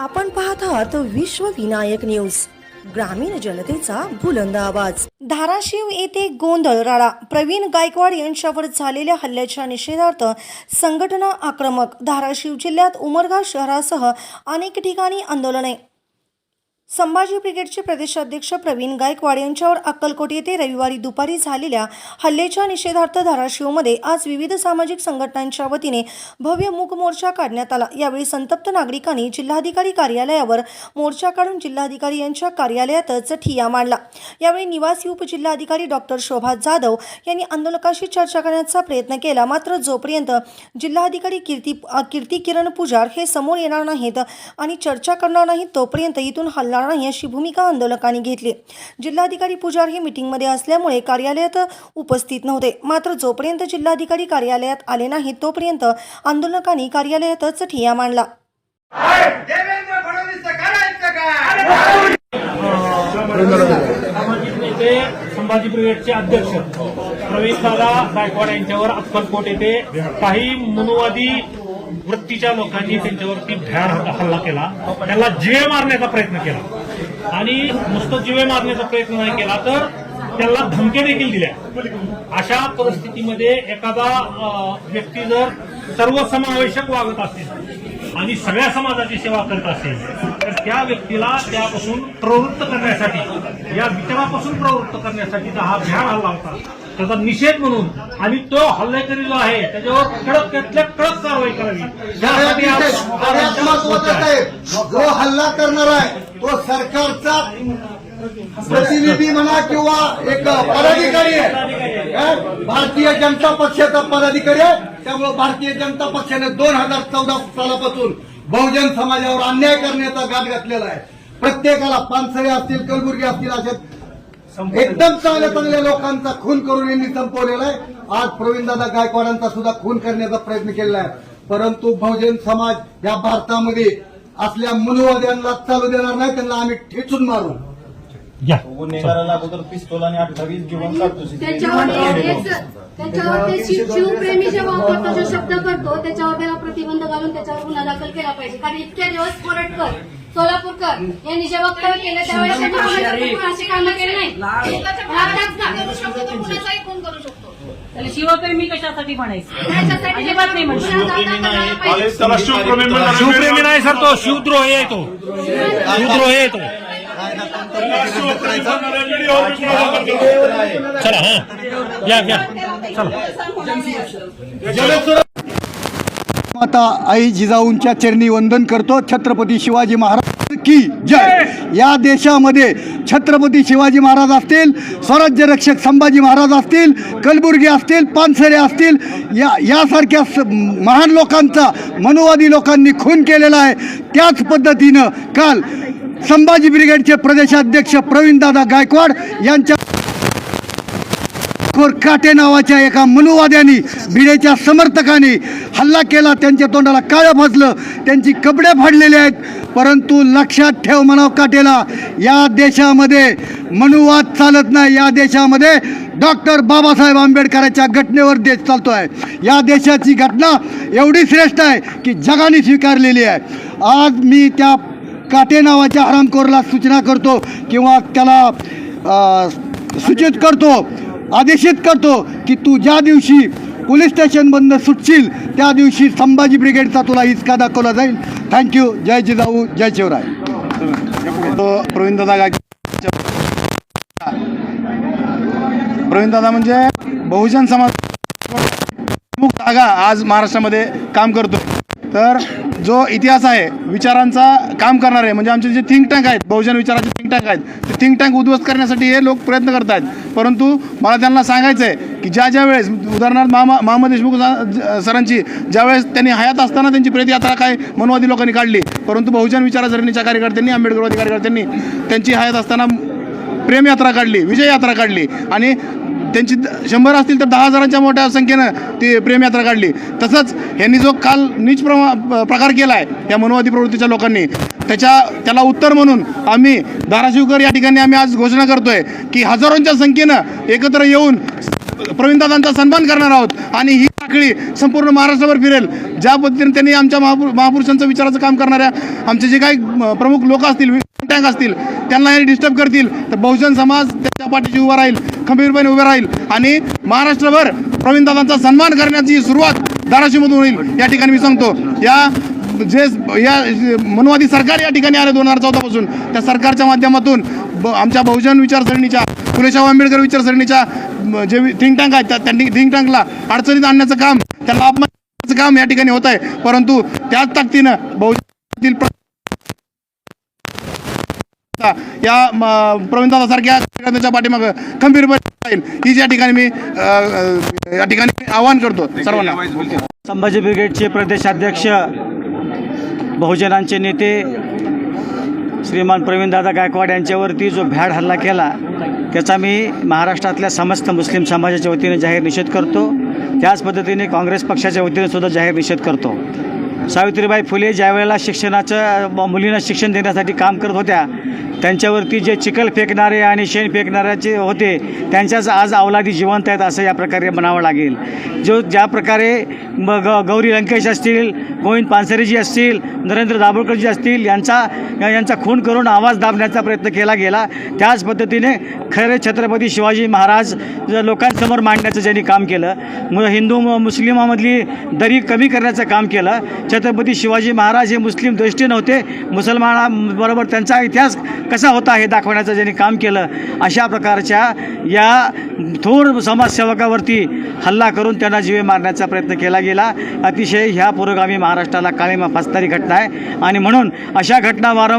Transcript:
आपण पाहत आहात विश्व विनायक न्यूज ग्रामीण जनतेचा बुलंद आवाज. धाराशिव येथे गोंधळ राडा. प्रवीण गायकवाड यांच्यावर झालेल्या हल्ल्याच्या निषेधार्थ संघटना आक्रमक. धाराशिव जिल्ह्यात उमरगा शहरासह अनेक ठिकाणी आंदोलने संभाजी ब्रिगेडचे प्रदेशाध्यक्ष प्रवीण गायकवाड यांच्यावर अक्कलकोट येथे रविवारी दुपारी झालेल्या हल्ल्याच्या निषेधार्थ धाराशिवमध्ये आज विविध सामाजिक संघटनांच्या वतीने भव्य मूक मोर्चा काढण्यात आला. यावेळी संतप्त नागरिकांनी जिल्हाधिकारी कार्यालयावर मोर्चा काढून जिल्हाधिकारी यांच्या कार्यालयातच ठिया मांडला. यावेळी निवासी उपजिल्हाधिकारी डॉक्टर शोभा जाधव यांनी आंदोलकाशी चर्चा करण्याचा प्रयत्न केला. मात्र जोपर्यंत जिल्हाधिकारी कीर्ती कीर्ती किरण पुजार हे समोर येणार नाहीत आणि चर्चा करणार नाहीत तोपर्यंत इथून हल्ला हलणार नाही अशी भूमिका आंदोलकांनी घेतली. जिल्हाधिकारी पुजार हे मिटिंगमध्ये असल्यामुळे कार्यालयात उपस्थित नव्हते. मात्र जोपर्यंत जिल्हाधिकारी कार्यालयात आले नाहीत तोपर्यंत आंदोलकांनी कार्यालयातच ठिया मांडला. संभाजी ब्रिगेडचे अध्यक्ष प्रवीण दादा गायकवाड यांच्यावर अक्कलकोट येथे काही मनुवादी वृत्तीच्या लोकांनी त्यांच्यावरती भ्याड हल्ला केला. त्यांना जिवे मारण्याचा प्रयत्न केला. आणि नुसतं जिवे मारण्याचा प्रयत्न नाही केला तर त्यांना धमक्या देखील दिल्या. अशा परिस्थितीमध्ये एखादा व्यक्ती जर सर्वसमावेशक वागत असेल आणि सगळ्या समाजाची सेवा करत असेल तर त्या व्यक्तीला त्यापासून प्रवृत्त करण्यासाठी या विचारापासून प्रवृत्त करण्यासाठी हा भ्याड हल्ला होता. त्याचा निषेध म्हणून आणि तो हल्लेकरी जो आहे त्याच्यावर कडक त्यातल्या कडक कारवाई करावी. महत्वाचं जो हल्ला करणार आहे तो सरकारचा प्रतिनिधी म्हणा किंवा एक पदाधिकारी आहे? भारतीय जनता पक्षाचा पदाधिकारी आहे. त्यामुळे भारतीय जनता पक्षाने दोन हजार चौदा सालापासून बहुजन समाजावर अन्याय करण्याचा घात घातलेला आहे. प्रत्येकाला पानसरे असतील कलबुर्गी असतील अशा एकदम चांगल्या चांगल्या लोकांचा खून करून यांनी संपवलेला आहे. आज प्रवीणदादा गायकवाडांचा सुद्धा खून करण्याचा प्रयत्न केलेला आहे. परंतु बहुजन समाज या भारतामध्ये असल्या मनुवाद्यांना चालू देणार नाही त्यांना आम्ही ठेचून मारू. या. गुन्हेगाराला अगोदर पिस्तोल आणि अठ्ठावीस जीवन काढतो त्याच्यावर ते शिवप्रेमी जेव्हा वापरतो जो शब्द करतो त्याच्यावर त्याला प्रतिबंध घालून त्याच्यावर गुन्हा दाखल केला पाहिजे. कारण इतक्या दिवस कोरटकर सोलापूरकर यांनी जे वक्तव्य केलं त्यावेळेस त्यांनी कोणाचं पण अशी कामं केली नाही. शिवप्रेमी कशासाठी म्हणायचं? अजिबात नाही. शिवप्रेमी नाही सर तो शिवद्रोही आहे तो. शिवद्रोही आहे तो. चला हा. या या. चला. माता आई जिजाऊंच्या चरणी वंदन करतो. छत्रपती शिवाजी महाराज की जय. या देशामध्ये छत्रपती शिवाजी महाराज असतील स्वराज्य रक्षक संभाजी महाराज असतील कलबुर्गी असतील पानसरे असतील या यासारख्या स- महान लोकांचा मनुवादी लोकांनी खून केलेला आहे. त्याच पद्धतीनं काल संभाजी ब्रिगेडचे प्रदेशाध्यक्ष प्रवीणदादा गायकवाड यांच्या काटे नावाच्या एका मनुवाद्यांनी भिडेच्या समर्थकांनी हल्ला केला. त्यांच्या तोंडाला काळं फसलं त्यांची कपडे फाडलेले आहेत. परंतु लक्षात ठेव म्हणाव काटेला या देशामध्ये मनुवाद चालत नाही. या देशामध्ये डॉक्टर बाबासाहेब आंबेडकरांच्या घटनेवर देश चालतो आहे या देशाची घटना एवढी श्रेष्ठ आहे की जगाने स्वीकारलेली आहे. आज मी त्या काटे नावाच्या हरामखोरला सूचना करतो किंवा त्याला सूचित करतो आदेशित करतो की तू ज्या दिवशी पोलीस स्टेशनमधनं सुटशील त्या दिवशी संभाजी ब्रिगेडचा तुला हिसका दाखवला जाईल. थँक्यू जय जिजाऊ जय शिवराय प्रवीणदादा प्रवीणदादा म्हणजे बहुजन समाज प्रमुख जागा आज महाराष्ट्रामध्ये काम करतो तर जो इतिहास आहे विचारांचा काम करणारे म्हणजे आमचे जे थिंक टँक आहेत बहुजन विचाराचे थिंक टँक आहेत ते थिंक टँक उद्ध्वस्त करण्यासाठी हे लोक प्रयत्न करत आहेत परंतु मला त्यांना सांगायचं आहे की ज्या ज्या वेळेस उदाहरणार्थ मामा मोहम्मद देशमुख सरांची ज्यावेळेस त्यांनी हयात असताना त्यांची प्रेतयात्रा काय मनवादी लोकांनी काढली परंतु बहुजन विचारसरणीच्या कार्यकर्त्यांनी आंबेडकरवादी कार्यकर्त्यांनी त्यांची हयात असताना प्रेमयात्रा काढली विजय यात्रा काढली आणि त्यांची द- शंभर असतील तर दहा हजारांच्या मोठ्या संख्येनं ती प्रेमयात्रा काढली. तसंच यांनी जो काल नीच प्रमा प्रकार केला आहे या मनोवादी प्रवृत्तीच्या लोकांनी त्याच्या त्याला उत्तर म्हणून आम्ही धाराशिवकर या ठिकाणी आम्ही आज घोषणा करतोय की हजारोंच्या संख्येनं एकत्र येऊन प्रवीणदादांचा सन्मान करणार आहोत. आणि ही साखळी संपूर्ण महाराष्ट्रावर फिरेल. ज्या पद्धतीने त्यांनी आमच्या महापुर महापुरुषांचं विचाराचं काम करणाऱ्या आमचे जे काही प्रमुख लोक असतील टँक असतील त्यांना हे डिस्टर्ब करतील. तर बहुजन समाज त्यांच्या पाठीशी उभा राहील खंबीरपणे उभे राहील. आणि महाराष्ट्रभर प्रवीणदादांचा सन्मान करण्याची सुरुवात धाराशिवमधून होईल. या ठिकाणी मी सांगतो या जे या मनवादी सरकार या ठिकाणी आले दोन हजार चौदापासून. त्या सरकारच्या माध्यमातून ब आमच्या बहुजन विचारसरणीच्या फुलेशाह आंबेडकर विचारसरणीच्या जे थिंक टँक आहेत त्या त्यांनी थिंक टँकला अडचणीत आणण्याचं काम त्याला अपमान काम या ठिकाणी होत आहे परंतु त्याच ताकदीनं बहुजन या म, प्रवीणदादासारख्या त्याच्या पाठीमागं खंबीरपणे राहील ही ज्या ठिकाणी मी या ठिकाणी आवाहन करतो सर्वांना. संभाजी ब्रिगेडचे प्रदेशाध्यक्ष बहुजनांचे नेते श्रीमान प्रवीणदादा गायकवाड यांच्यावरती जो भ्याड हल्ला केला त्याचा मी महाराष्ट्रातल्या समस्त मुस्लिम समाजाच्या वतीने जाहीर निषेध करतो. त्याच पद्धतीने काँग्रेस पक्षाच्या वतीने सुद्धा जाहीर निषेध करतो. सावित्रीबाई फुले ज्यावेळेला शिक्षणाचं मुलींना शिक्षण देण्यासाठी काम करत होत्या त्यांच्यावरती जे चिखल फेकणारे आणि शेण फेकणाऱ्याचे होते त्यांच्याच आज अवलादी जिवंत आहेत असं या प्रकारे म्हणावं लागेल. जो ज्या प्रकारे ग गौरी लंकेश असतील गोविंद पानसरेजी असतील नरेंद्र दाभोळकरजी असतील यांचा यांचा खून करून आवाज दाबण्याचा प्रयत्न केला गेला त्याच पद्धतीने खरे छत्रपती शिवाजी महाराज लोकांसमोर मांडण्याचं ज्यांनी काम केलं मु हिंदू मुस्लिमामधली दरी कमी करण्याचं काम केलं छत्रपती शिवाजी महाराज हे मुस्लिम दृष्टी नव्हते मुसलमानाबरोबर त्यांचा इतिहास कसा होता हे दाखवण्याचं ज्यांनी काम केलं अशा प्रकारच्या या थोर समाजसेवकावरती हल्ला करून त्यांना जीवे मारण्याचा प्रयत्न केला गेला. अतिशय ह्या पुरोगामी महाराष्ट्राला काळीमा फासणारी घटना आहे. आणि म्हणून अशा घटना वारंवार